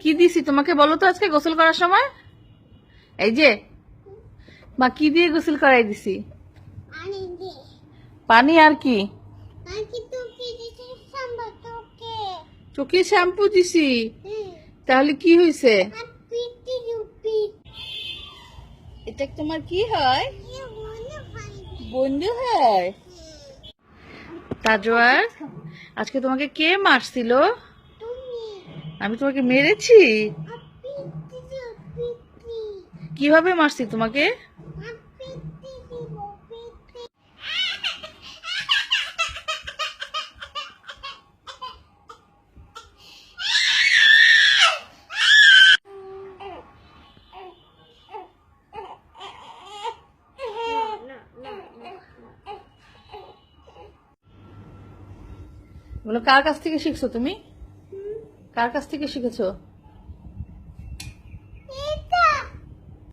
কি দিছি? তোমাকে বলো তো আজকে গোসল করার সময়। এই যে মা কি দিয়ে গোসল করাই দিছি? পানি আর কি? চোখে শ্যাম্পু দিছি? তাহলে কি হয়েছে এটা তোমার কি হয়? হয়। বন্ধু হয়? তাজওয়ার আজকে তোমাকে কে মারছিল? আমি তোমাকে মেরেছি? কীভাবে মারছি তোমাকে? বলো কার কাছ থেকে শিখছো তুমি? কার কাছ থেকে শিখেছো?